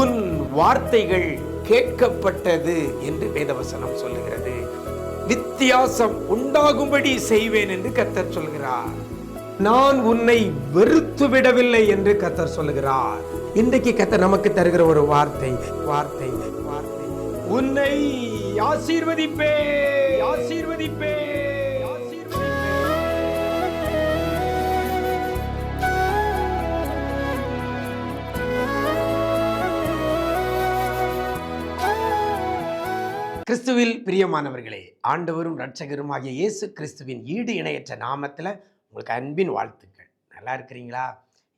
உன் வார்த்தைகள் கேட்கப்பட்டது என்று வேதவசனம் சொல்லுகிறது. வித்தியாசம் உண்டாகும்படி செய்வேன் என்று கத்தர் சொல்கிறார். நான் உன்னை வெறுத்து விடவில்லை என்று கத்தர் சொல்லுகிறார். இன்றைக்கு கத்தர் நமக்கு தருகிற ஒரு வார்த்தை வார்த்தை வார்த்தை. உன்னை ஆசீர்வதிப்பே ஆசீர்வதிப்பே கிறிஸ்துவில் பிரியமானவர்களே ஆண்டவரும் ரட்சகரும் ஆகிய இயேசு கிறிஸ்துவின் ஈடு இணையற்ற நாமத்தில் உங்களுக்கு அன்பின் வாழ்த்துக்கள். நல்லா இருக்கிறீங்களா?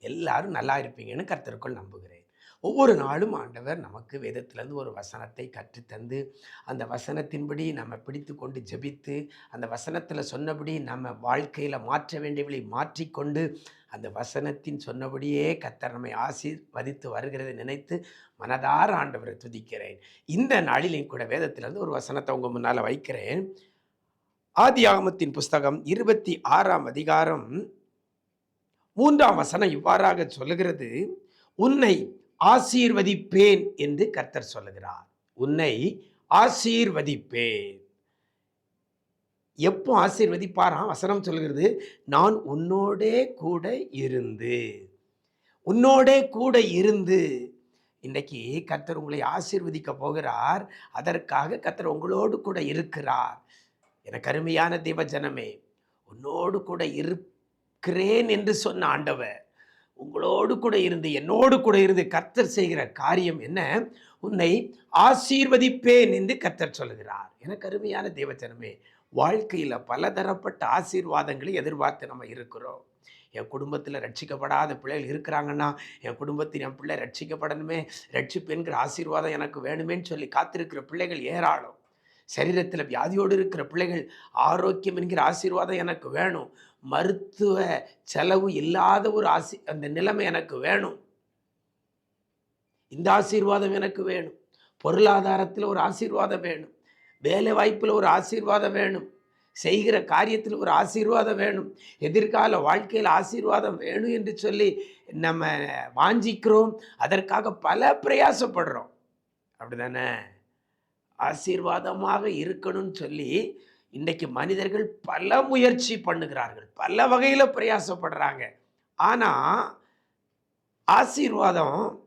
எல்லாரும் நல்லா இருப்பீங்கன்னு கர்த்தருக்குள் நம்புகிறேன். ஒவ்வொரு நாளும் ஆண்டவர் நமக்கு வேதத்திலேருந்து ஒரு வசனத்தை கற்றுத்தந்து அந்த வசனத்தின்படி நம்ம பிடித்து கொண்டு ஜெபித்து அந்த வசனத்தில் சொன்னபடி நம்ம வாழ்க்கையில் மாற்ற வேண்டியவளை மாற்றிக்கொண்டு அந்த வசனத்தின் சொன்னபடியே கர்த்தர் நம்மை ஆசீர்வதித்து வருகிறதை நினைத்து மனதார ஆண்டவரை துதிக்கிறேன். இந்த நாளிலையும் கூட வேதத்திலிருந்து ஒரு வசனத்தை உங்கள் முன்னால் வைக்கிறேன். ஆதி ஆகமத்தின் புஸ்தகம் இருபத்தி ஆறாம் அதிகாரம் மூன்றாம் வசனம் இவ்வாறாக சொல்லுகிறது. உன்னை ஆசீர்வதிப்பேன் என்று கர்த்தர் சொல்லுகிறார். உன்னை ஆசீர்வதிப்பேன் எப்போ ஆசீர்வதிப்பாராம்? வசனம் சொல்கிறது நான் உன்னோடே கூட இருந்து உன்னோடே கூட இருந்து. இன்னைக்கு கர்த்தர் உங்களை ஆசீர்வதிக்க போகிறார். அதற்காக கர்த்தர் உங்களோடு கூட இருக்கிறார். எனக்கு கருமையான தேவ ஜனமே உன்னோடு கூட இருக்கிறேன் என்று சொன்ன ஆண்டவர் உங்களோடு கூட இருந்து என்னோடு கூட இருந்து கர்த்தர் செய்கிற காரியம் என்ன? உன்னை ஆசீர்வதிப்பேன் என்று கர்த்தர் சொல்லுகிறார் எனக்கு கருமையான தேவச்சனமே வாழ்க்கையில் பலதரப்பட்ட ஆசீர்வாதங்களை எதிர்பார்த்து நம்ம இருக்கிறோம். என் குடும்பத்தில் ரட்சிக்கப்படாத பிள்ளைகள் இருக்கிறாங்கன்னா என் குடும்பத்தில் என் பிள்ளை ரட்சிக்கப்படணுமே ரட்சிப்பென்கிற ஆசீர்வாதம் எனக்கு வேணுமேன்னு சொல்லி காத்திருக்கிற பிள்ளைகள் ஏராளம். சரீரத்தில் வியாதியோடு இருக்கிற பிள்ளைகள் ஆரோக்கியம் என்கிற ஆசீர்வாதம் எனக்கு வேணும். மருத்துவ செலவு இல்லாத ஒரு ஆசி அந்த நிலைமை எனக்கு வேணும். இந்த ஆசீர்வாதம் எனக்கு வேணும். பொருளாதாரத்தில் ஒரு ஆசீர்வாதம் வேணும். வேலை வாய்ப்பில் ஒரு ஆசீர்வாதம் வேணும். செய்கிற காரியத்தில் ஒரு ஆசீர்வாதம் வேணும். எதிர்கால வாழ்க்கையில் ஆசீர்வாதம் வேணும் என்று சொல்லி நம்ம வாஞ்சிக்கிறோம். அதற்காக பல பிரயாசப்படுறோம். அப்படிதானே? ஆசீர்வாதமாக இருக்கணும்னு சொல்லி இன்றைக்கு மனிதர்கள் பல முயற்சி பண்ணுகிறார்கள். பல வகையில் பிரயாசப்படுறாங்க. ஆனால் ஆசீர்வாதம்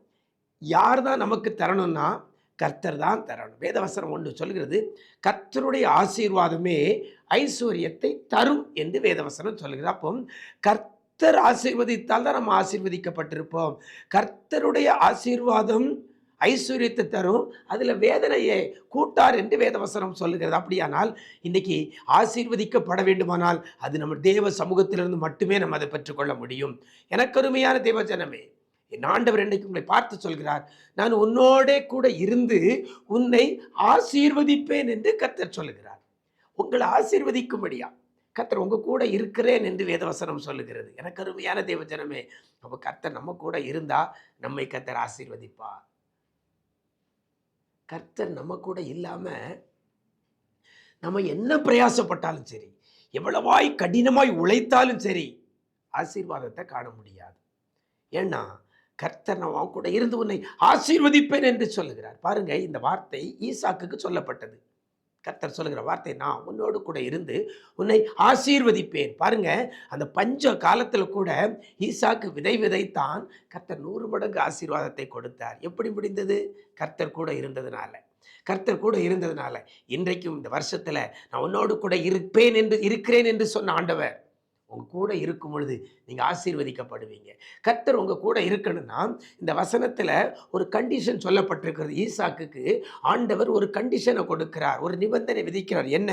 யார் தான் நமக்கு தரணும்னா கர்த்தர் தான் தரணும். வேதவசனம் ஒன்று சொல்கிறது கர்த்தருடைய ஆசீர்வாதமே ஐஸ்வர்யத்தை தரும் என்று வேதவசனம் சொல்கிறது. அப்போ கர்த்தர் ஆசீர்வதித்தால் தான் நம்ம ஆசீர்வதிக்கப்பட்டிருப்போம். கர்த்தருடைய ஆசீர்வாதம் ஐஸ்வர்யத்தை தரும். அதில் வேதனையை கூட்டார் என்று வேதவசனம் சொல்லுகிறது. அப்படியானால் இன்றைக்கி ஆசீர்வதிக்கப்பட வேண்டுமானால் அது நம்ம தேவ சமூகத்திலிருந்து மட்டுமே நம்ம அதை பெற்றுக்கொள்ள முடியும். எனக்கு அருமையான தேவஜனமே என் ஆண்டவர் என்னைக்கு உங்களை பார்த்து சொல்கிறார்? நான் உன்னோடே கூட இருந்து உன்னை ஆசீர்வதிப்பேன் என்று கத்தர் சொல்லுகிறார். உங்களை ஆசீர்வதிக்கும்படியா? கத்தர் உங்க கூட இருக்கிறேன் என்று வேதவசனம் சொல்லுகிறது. எனக்கு அருமையான தேவஜனமே அப்போ கர்த்தர் நம்ம கூட இருந்தா நம்மை கத்தர் ஆசீர்வதிப்பா கர்த்தர் நம்ம கூட இல்லாமல் நம்ம என்ன பிரயாசப்பட்டாலும் சரி எவ்வளவாய் கடினமாய் உழைத்தாலும் சரி ஆசீர்வாதத்தை காண முடியாது. ஏன்னா கர்த்தர் நான் கூட இருந்து உன்னை ஆசீர்வதிப்பேன் என்று சொல்லுகிறார். பாருங்க இந்த வார்த்தை ஈசாக்குக்கு சொல்லப்பட்டது. கர்த்தர் சொல்லுகிற வார்த்தை நான் உன்னோடு கூட இருந்து உன்னை ஆசீர்வதிப்பேன். பாருங்க அந்த பஞ்ச காலத்தில் கூட ஈசாக்கு விதை விதைத்தான் கர்த்தர் நூறு மடங்கு ஆசீர்வாதத்தை கொடுத்தார். எப்படி முடிந்தது? கர்த்தர் கூட இருந்ததுனால. கர்த்தர் கூட இருந்ததுனால இன்றைக்கும் இந்த வருஷத்தில் நான் உன்னோடு கூட இருப்பேன் என்று இருக்கிறேன் என்று சொன்ன ஆண்டவர். உங்க கூட இருக்கும் பொழுது நீங்கள் ஆசீர்வதிக்கப்படுவீங்க. கர்த்தர் உங்கள் கூட இருக்கணும்னா இந்த வசனத்தில் ஒரு கண்டிஷன் சொல்லப்பட்டிருக்கிறது. ஈசாக்குக்கு ஆண்டவர் ஒரு கண்டிஷனை கொடுக்கிறார். ஒரு நிபந்தனை விதிக்கிறார். என்ன?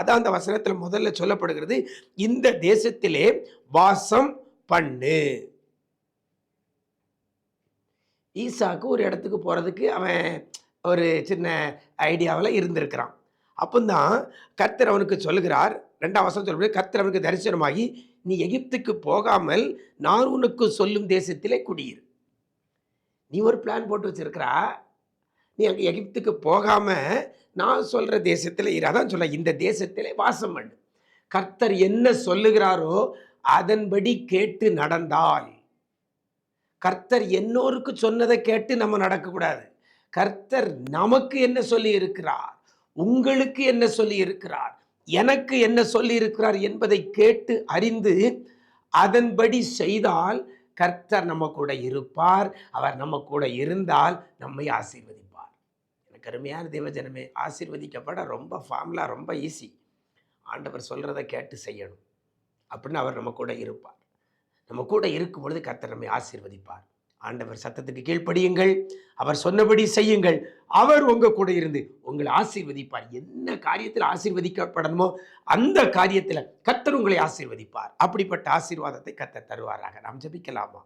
அதான் அந்த வசனத்தில் முதல்ல சொல்லப்படுகிறது. இந்த தேசத்திலே வாசம் பண்ணு. ஈசாக்கு ஒரு இடத்துக்கு போகிறதுக்கு அவன் ஒரு சின்ன ஐடியாவில் இருந்திருக்கிறான். அப்போதான் கர்த்தர் அவனுக்கு சொல்லுகிறார் ரெண்டாம் வசனம் சொல்லும்போது கத்தர் அவனுக்கு தரிசனமாகி நீ எகிப்துக்கு போகாமல் நான் உனக்கு சொல்லும் தேசத்திலே குடியிரு. நீ ஒரு பிளான் போட்டு வச்சிருக்கிறா நீ அங்கே எகிப்துக்கு போகாமல் நான் சொல்கிற தேசத்தில் இரு. அதான் சொல்ல இந்த தேசத்தில் வாசம் பண்ணு. கர்த்தர் என்ன சொல்லுகிறாரோ அதன்படி கேட்டு நடந்தால். கர்த்தர் என்னோருக்கு சொன்னதை கேட்டு நம்ம நடக்கக்கூடாது. கர்த்தர் நமக்கு என்ன சொல்லி இருக்கிறார் உங்களுக்கு என்ன சொல்லி இருக்கிறார் எனக்கு என்ன சொல்லி இருக்கிறார் என்பதை கேட்டு அறிந்து அதன்படி செய்தால் கர்த்தர் நம்ம கூட இருப்பார் அவர் நம்ம கூட இருந்தால் நம்மை ஆசீர்வதிப்பார். எனக்கு அருமையான தேவஜனமே ஆசீர்வதிக்கப்பட ரொம்ப ஃபார்முலா ரொம்ப ஈஸி ஆண்டவர் சொல்கிறத கேட்டு செய்யணும். அப்படின்னு அவர் நம்ம கூட இருப்பார். நம்ம கூட இருக்கும் பொழுது கர்த்தர் நம்மை ஆசீர்வதிப்பார். ஆண்டவர் சத்தத்துக்கு கீழ்ப்படியுங்கள். அவர் சொன்னபடி செய்யுங்கள். அவர் உங்க கூட இருந்து உங்களை ஆசீர்வதிப்பார். என்ன காரியத்தில் ஆசீர்வதிக்கப்படணுமோ அந்த காரியத்தில் கத்தர் உங்களை ஆசீர்வதிப்பார். அப்படிப்பட்ட ஆசீர்வாதத்தை கத்த தருவாராக. நாம் ஜபிக்கலாமா?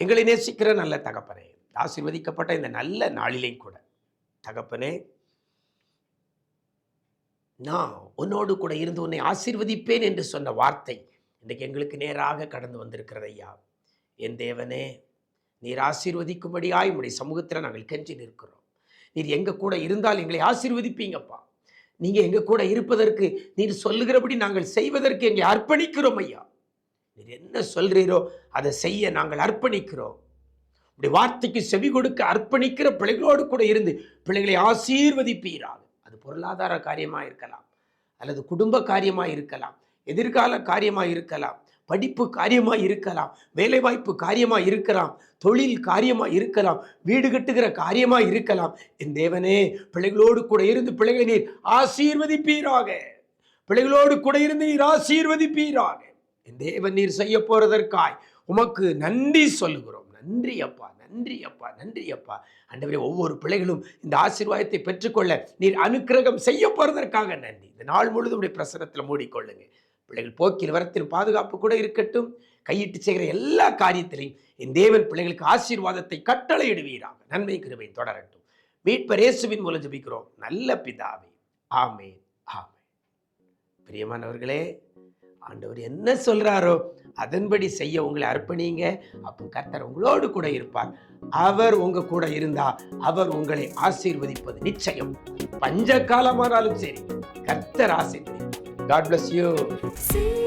எங்களை நேசிக்கிற நல்ல தகப்பனே ஆசீர்வதிக்கப்பட்ட இந்த நல்ல நாளிலையும் கூட தகப்பனே நான் உன்னோடு கூட இருந்து உன்னை ஆசீர்வதிப்பேன் என்று சொன்ன வார்த்தை இன்றைக்கு எங்களுக்கு நேராக கடந்து வந்திருக்கிறது ஐயா என் தேவனே நீர் ஆசீர்வதிக்கும்படியாய் உடைய சமூகத்தில் நாங்கள் கெஞ்சி நிற்கிறோம். நீர் எங்கள் கூட இருந்தால் எங்களை ஆசீர்வதிப்பீங்கப்பா. நீங்கள் எங்கள் கூட இருப்பதற்கு நீர் சொல்லுகிறபடி நாங்கள் செய்வதற்கு எங்களை அர்ப்பணிக்கிறோம் ஐயா. நீர் என்ன சொல்கிறீரோ அதை செய்ய நாங்கள் அர்ப்பணிக்கிறோம். உடைய வார்த்தைக்கு செவி கொடுக்க அர்ப்பணிக்கிற பிள்ளைகளோடு கூட இருந்து பிள்ளைகளை ஆசீர்வதிப்பீராக. அது பொருளாதார காரியமாக இருக்கலாம் அல்லது குடும்ப காரியமாக இருக்கலாம் எதிர்கால காரியமாக இருக்கலாம் படிப்பு காரியமாக இருக்கலாம் வேலைவாய்ப்பு காரியமாக இருக்கலாம் தொழில் காரியமாக இருக்கலாம் வீடு கட்டுகிற காரியமாக இருக்கலாம். என் தேவனே பிள்ளைகளோடு கூட இருந்து பிள்ளைகளை நீர் ஆசீர்வதிப்பீராக. பிள்ளைகளோடு கூட இருந்து நீர் ஆசீர்வதிப்பீராக. என் தேவன் நீர் செய்ய போகிறதற்காய் உமக்கு நன்றி சொல்லுகிறோம். நன்றி அப்பா நன்றி அப்பா நன்றி அப்பா. அண்டவரே ஒவ்வொரு பிள்ளைகளும் இந்த ஆசீர்வாதத்தை பெற்றுக்கொள்ள நீர் அனுக்கிரகம் செய்ய போறதற்காக நன்றி. இந்த நாள் முழுதும் பிரசனத்தில் மூடிக்கொள்ளுங்க. பிள்ளைகள் போக்கில் வரத்தில் பாதுகாப்பு கூட இருக்கட்டும். கையிட்டு செய்கிற எல்லா காரியத்திலையும் என் தேவன் பிள்ளைகளுக்கு ஆசீர்வாதத்தை கட்டளையிடுவீராக. நன்மை கிருபை தொடரட்டும். மீட்பர் இயேசுவின் மூலம் ஜபிக்கிறோம். நல்ல பிதாவே. ஆமென் ஆமென். பிரியமானவர்களே ஆண்டவர் என்ன சொல்றாரோ அதன்படி செய்ய உங்களை அர்ப்பணிங்க அப்போ கர்த்தர் உங்களோடு கூட இருப்பார். அவர் உங்க கூட இருந்தா அவர் உங்களை ஆசீர்வதிப்பது நிச்சயம். பஞ்ச காலமானாலும் சரி கர்த்தர் ஆசீர்வதி God bless you.